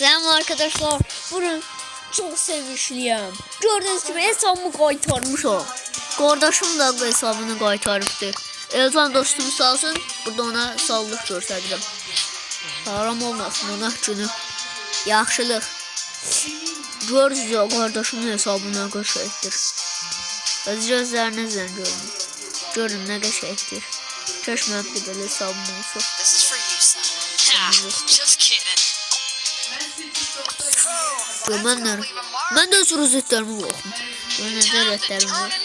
Selam arkadaşlar. Bugün çok sevinçliyim. Gördüğünüz gibi hesabımı kaytarmışım. Kardeşim de hesabını kaytarıbdı. Elzan dostum sağ olsun. Burada ona sağlık göstərdim. Haram olmasın ona günü. Yaxşılıq. Gördünüz ya kardeşimin hesabına qəşəkdir. Öz gözlərinizlə görün. Görün nə qəşəkdir. Keş mənim də belə hesabım olsa. This is for you, son. Yeah, just Görmenlerim. Ben de soru zetlerimi yoxum. Böyle necə rətlərim var.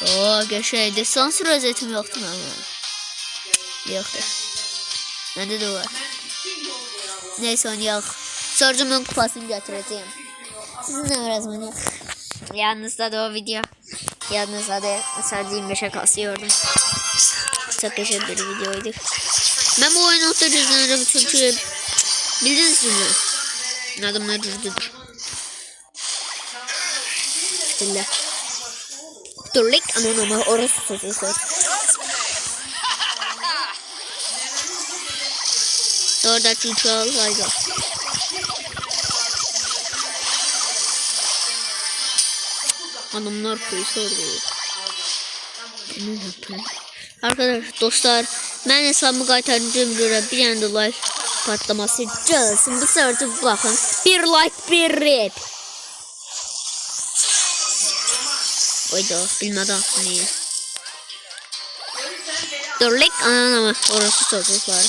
Oo, qəşəkdir. Sansür rəzətim yoxdur mənim. Yoxdur. Məndə də var. Neyse oynayaq. Sonra mən kupasını gətirəcəyim. Sizinlə biraz oynayaq. Yalnızda da o video. Yalnızda da sadece 25'e kasıyordum. Çok yaşadığı bir videoydu. Ben bu oyunu oturacağım. Çünkü bildiniz mi? Adamlar düzdüdür. Bismillah. Durlik aman ama orası sözü söz. Orada çuçal haydi. Adamlar polisi orada. Ne yapayım? Arkadaşlar dostlar ben hesabımı qaytardığım görə bir yanda like patlaması gəlsin. Bu sefer bakın bir like bir rap. Oyda bilmedi neyi. Dörlek anan ama orası çocuklar.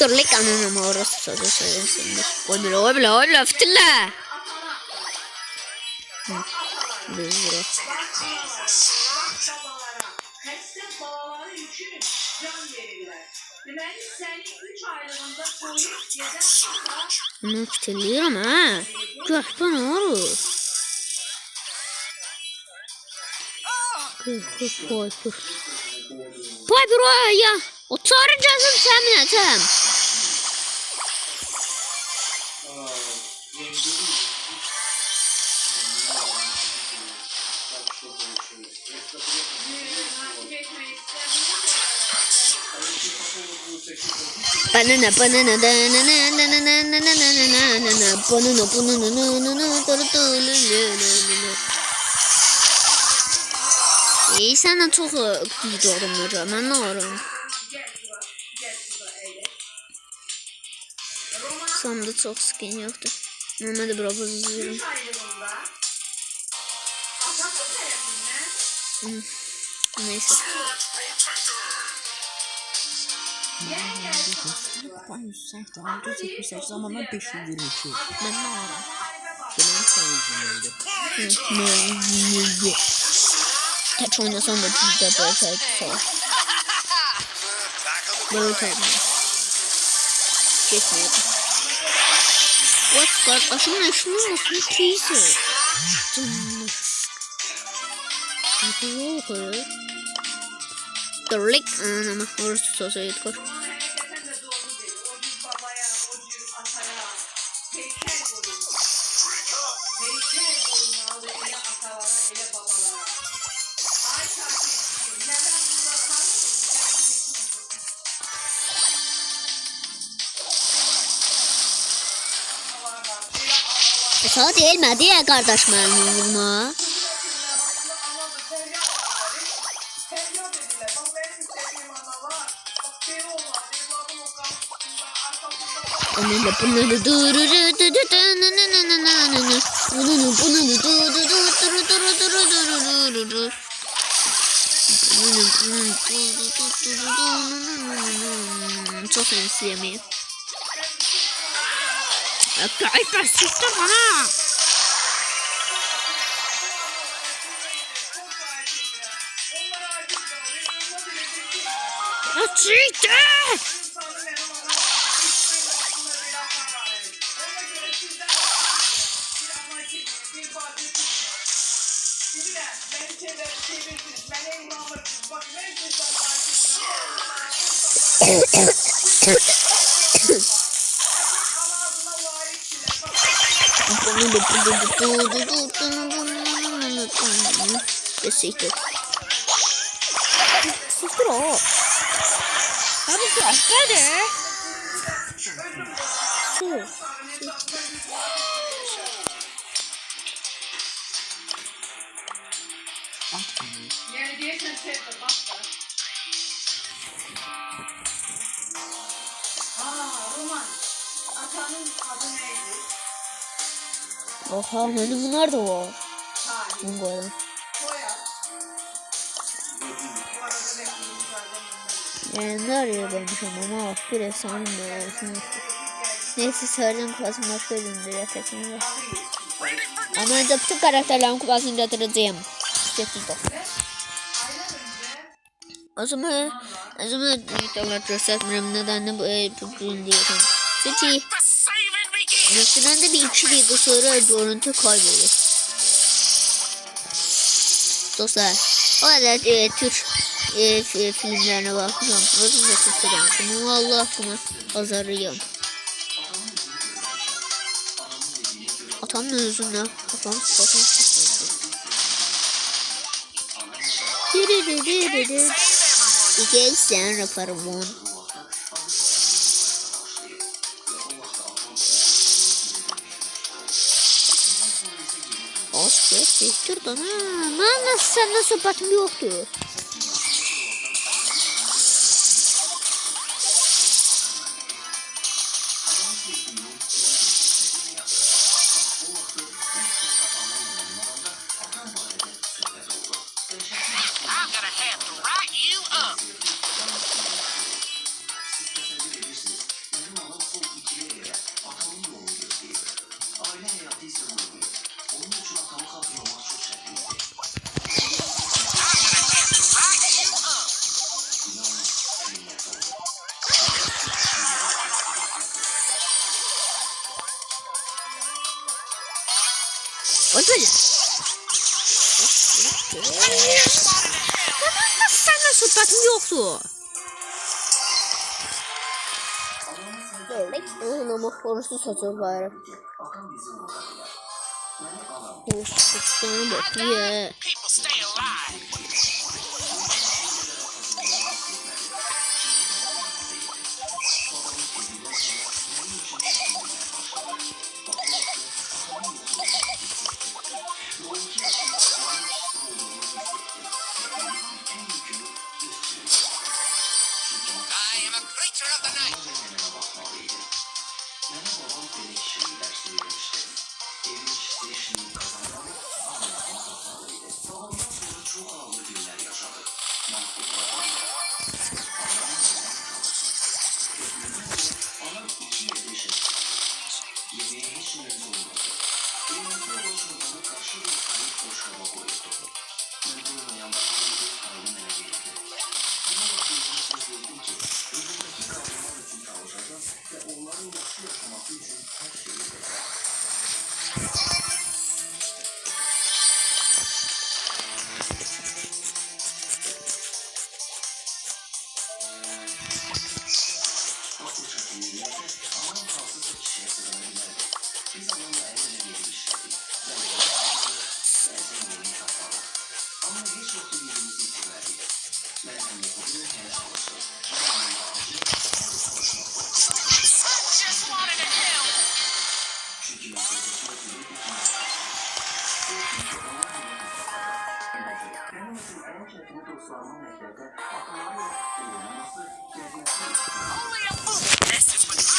Dörlek anan ama orası çocuklar. Oyla oyla oyla fıtılla. Biz burası. Bunu küteliyorum ha. Kahpe ne olur? Piper. Piper oraya. Oturacağım senin atam. Thank you. Banana banana banana İyi senden çok iyi adamları. Ben ne arıyorum? Sonunda çok skin yoktu. Normalde bravo izliyorum. Neyse. Kupan 180, 678 ama ben 522. Ben ne ara? Benim sayıcım oldu. Kaç oynasam da bizde böyle sayıcı falan. Böyle şey sayıcı. Geçmiyor. What the? Aşımın aşımın nasıl keyisi? Canlı. Ne kadar o kadar? Dörlük. Anama orası sosa yetkor. Sağ değil mi diye kardeş benim vurma. Çok önemli yemeği. Akka akka sıktı bana. Çıktı. 될수 있게 시끄러 나도 또 왔어야 돼 오. 아, 네. Atanın adı neydi? Oha hani bunlar da var. Tarih. Bunu koyalım. Koyar. Bu arada. Yani ne arıyor demişim ama bir efsane olsun. Neyse sarıcan kupasını başka üründür yakasını Ama önce bütün karakterlerin kupasını yatıracağım. Sessiz ol. O zaman, o zaman videolar göstermiyorum neden bu e, bu ürün diyorum. Begins. Muhtemelen de bir iki sonra görüntü kaybolur. Dostlar, o kadar e, Türk e, filmlerine bakacağım. Özüm de tutacağım. Ama valla aklıma azarıyorum. Atamın. Atam sıfatım sıfatım. Dırırırırırır. İki sen yaparım onu. Az siktir lan ha. Lan nasıl sen nasıl batım yoktu. O böyle. Lan nasıl sen nasıl batım yoktu. Böyle ama konusu satır bari. Of, sana Only a fool. Messes with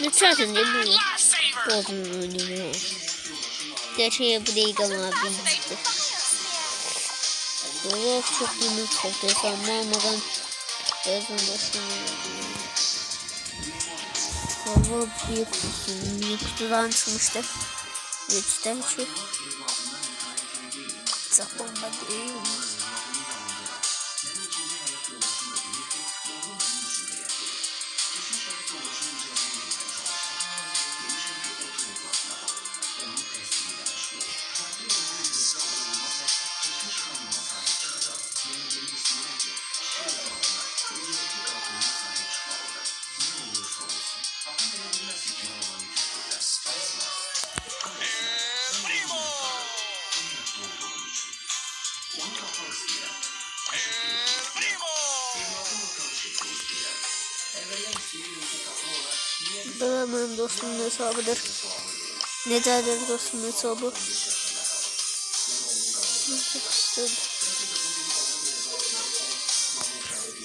Ne zaten de bu. Lifesaver. Bozun oynumu. Gerçi bu değil ama bitti. Baba çok yeni çıktı. Sanma olmadan yazın başına. Baba büyük kutu. Büyük kutudan çıkmıştı. Güçten çık. Benim dostumun hesabıdır. Nedendir dostumun hesabı?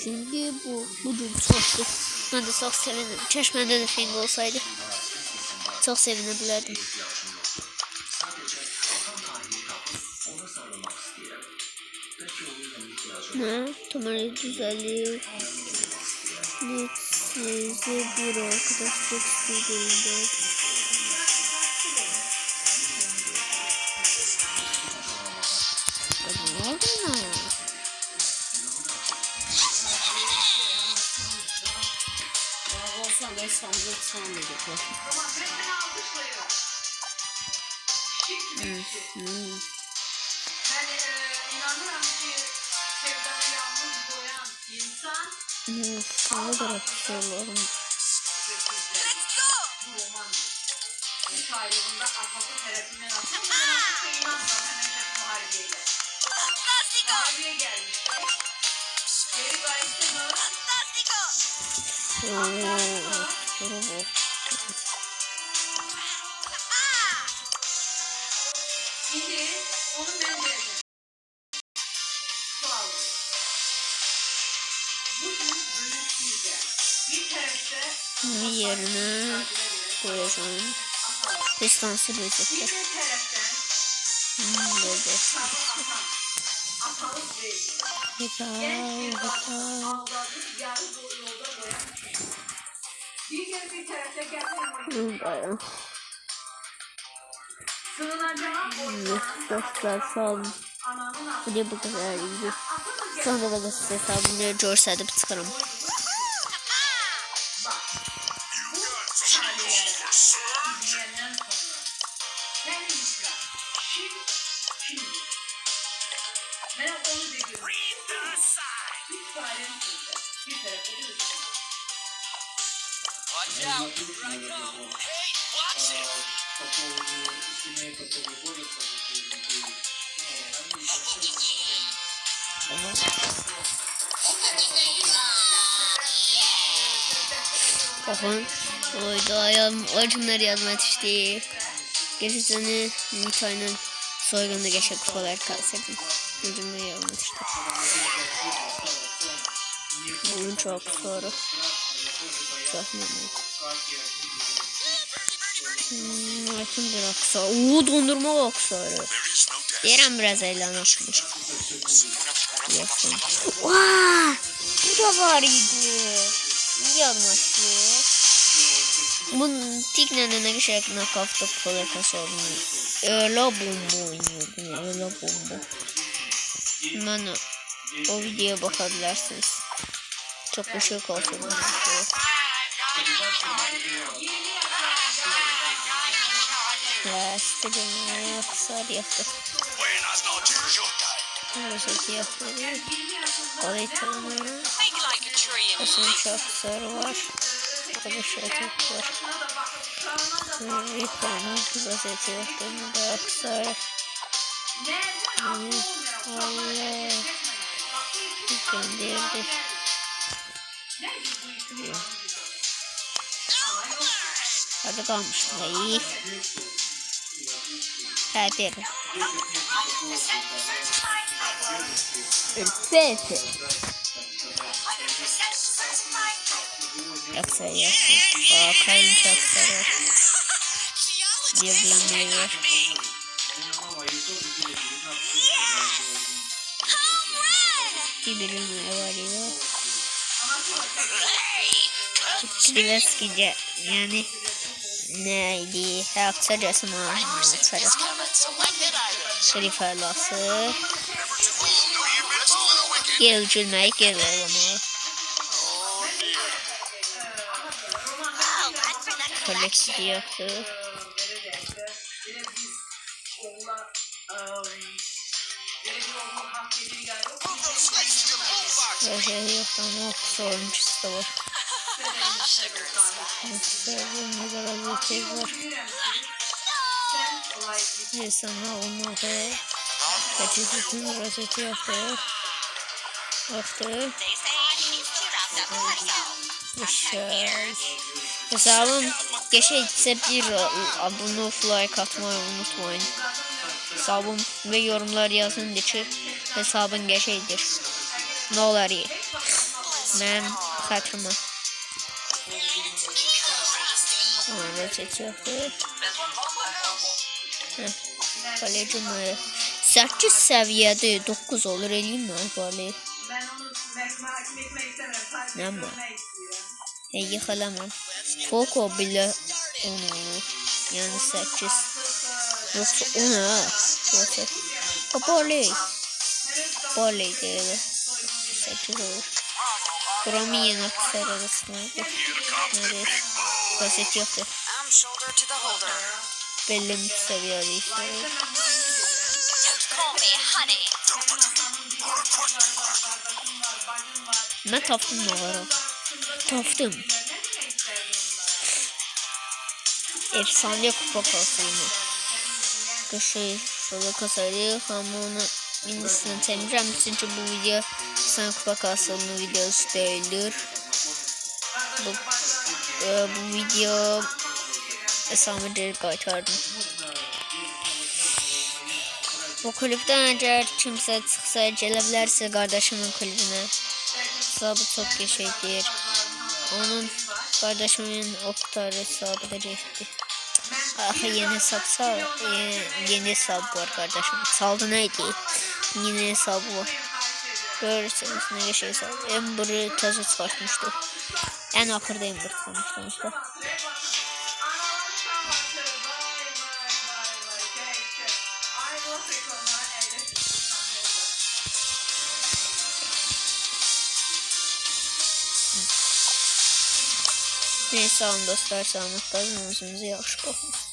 Çok bu budur çoktu. Ben de çok sevindim. Keşke bende de film olsaydı. Çok sevinebilirdim. Ne? Tamam güzellik. Net size bir arkadaşlık istedim. Olsan da bitti. Hmm. İnsan Hmm. Sana göre sorularım. ve bir tarafta gerçekten Hmm, bayağı. sığınacağına Evet, borçlanan dostlar sağ olun. ananın Video bu kadar. Atılır Sonra da size hesabını görseydim çıkarım. read the sign. Watch out. Here I Bakın. Oyda ayağım ölçümleri yazmaya yetişti. Gerçi seni bir tane soygunda geçen kupalar kalsaydım. Yazmak işte. Bunun çok. Çok memnun. Hmm, Aykın bir aksa. Oo dondurma aksarı. Yerem biraz eğlen akmış. Yesin. Vaa! Bu da var idi. Yanlıştı. Bunun tiknenene geçerek nakafta kolekası olmuyor. Öyle bomba oynuyordum. Öyle bomba. Ben o videoya bakabilirsiniz. Çok aksar yaptı. Buenas noches, Yokai. Rozeti yaptı. Kaliteli. Make like a tree and Basın şartları var. Burada şartlık var. Ripanın rozeti yaptığını da aksar. Allah. Gönderdi. Hadi kalmış da iyi. Hadi. Perfeito. Yoksa yoksa. Aa kayın çok sarı. Diyebilmeyi var ya. Çileveskice yani neydi? Kısacası mı? Kısacası. Şerif Erlası. Geri uçurmayı geri olamalı. Koleksi yaptı. Şey yok ama soruncusu da var. Sevdiğim ne kadar bir şey var. Bir İnsanlar olmadı. Kaçıcısın rozeti yaptı. Yaptı. Şey. Hesabım Geçeyse bir abone like atmayı unutmayın. Hesabım ve yorumlar yazın ki hesabın geçeydir. Ne olar ye. Ben hatırıma. Onu seçiyordu. Heh. Kaleci mi? 8 seviyede 9 olur eləyim mi bali? Ben onu mahkum etmek istemiyorum. Sadece ama? E, yıkılamam. Poco bile 10 olur. Yani 8. Yoksa 10 ha. Yoksa. O bali. Bali 8 olur. Buramı yeni aktar arasındadır. Nerede? Gazet yoktu. Belli bir seviyede işte. Ben taptım o? Taptım. Efsane kupa kasayımı. Kışı şöyle kasaydı ama Hindistan temizlem çünkü bu video sen kupa kasayımı videosu değildir. Bu, e, bu video esameleri kaytardım. Bu kulüpten eğer kimse çıksa gelebilirse kardeşimin kulübüne. Hesabı çok geçeydir. Onun kardeşimin oktar hesabı da geçti. Ah yeni hesap sal. Yeni, yeni hesap var kardeşim. Saldı neydi? Yeni hesabı var. Görürseniz ne geçey sal. Ember'ı taze çıkartmıştı. En akırda Ember çıkartmıştı işte. Neyse alın dostlar sağlıkla. Özünüze yaxşı baxın.